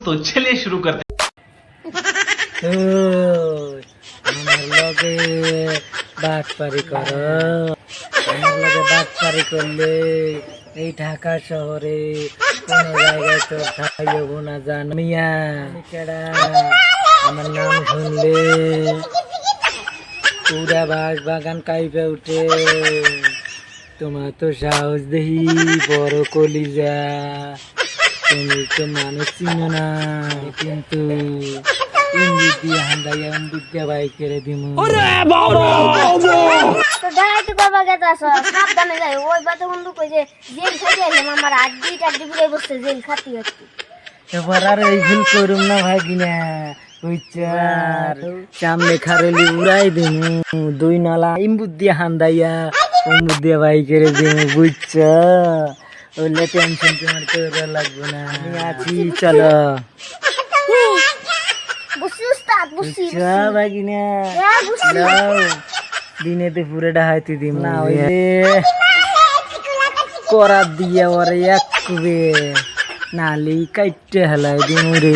তো চলে শুরু করতে আমার লগে বাটপারি কর আমার লগে বাটপারি করলে এই ঢাকা শহরে কোন জায়গায় তো ঠাই হব না জানিয়া কেডা আমার নাম শুনলে পুরা বাস বাগান কাইপে উঠে তোমার তো সাহস দেহি বড় কলিজা তুমি তো মানুষ চিনো না কিন্তু ইঙ্গিত দিয়ে হান্দাইয়া ইঙ্গিত দিয়ে বাইক করে দিমু তো ডাকাইতে করবা গেছে আস সাবধানে যাই ওই বাতে বন্ধু কই যে জেল খাইতে এলাম আমার ঘুরে বসছে জেল খাতি হচ্ছে এবার আর এই ভুল করুম না ভাগিনা সামনে খারেলি উড়াই দিমু দুই নালা ইম্বুদ দিয়ে হান্দাইয়া উম্বুদ দিয়ে বাইক করে দিমু বুঝছ টেনশন তোমার করে লাগবে না। আমি আছি। চলো? দিনে তো পুরোটা ডাহাইতে দিম না ওই করা করার দিয়ে ওরে এক কুবে। নালি কাইটে হেলাই দিম রে।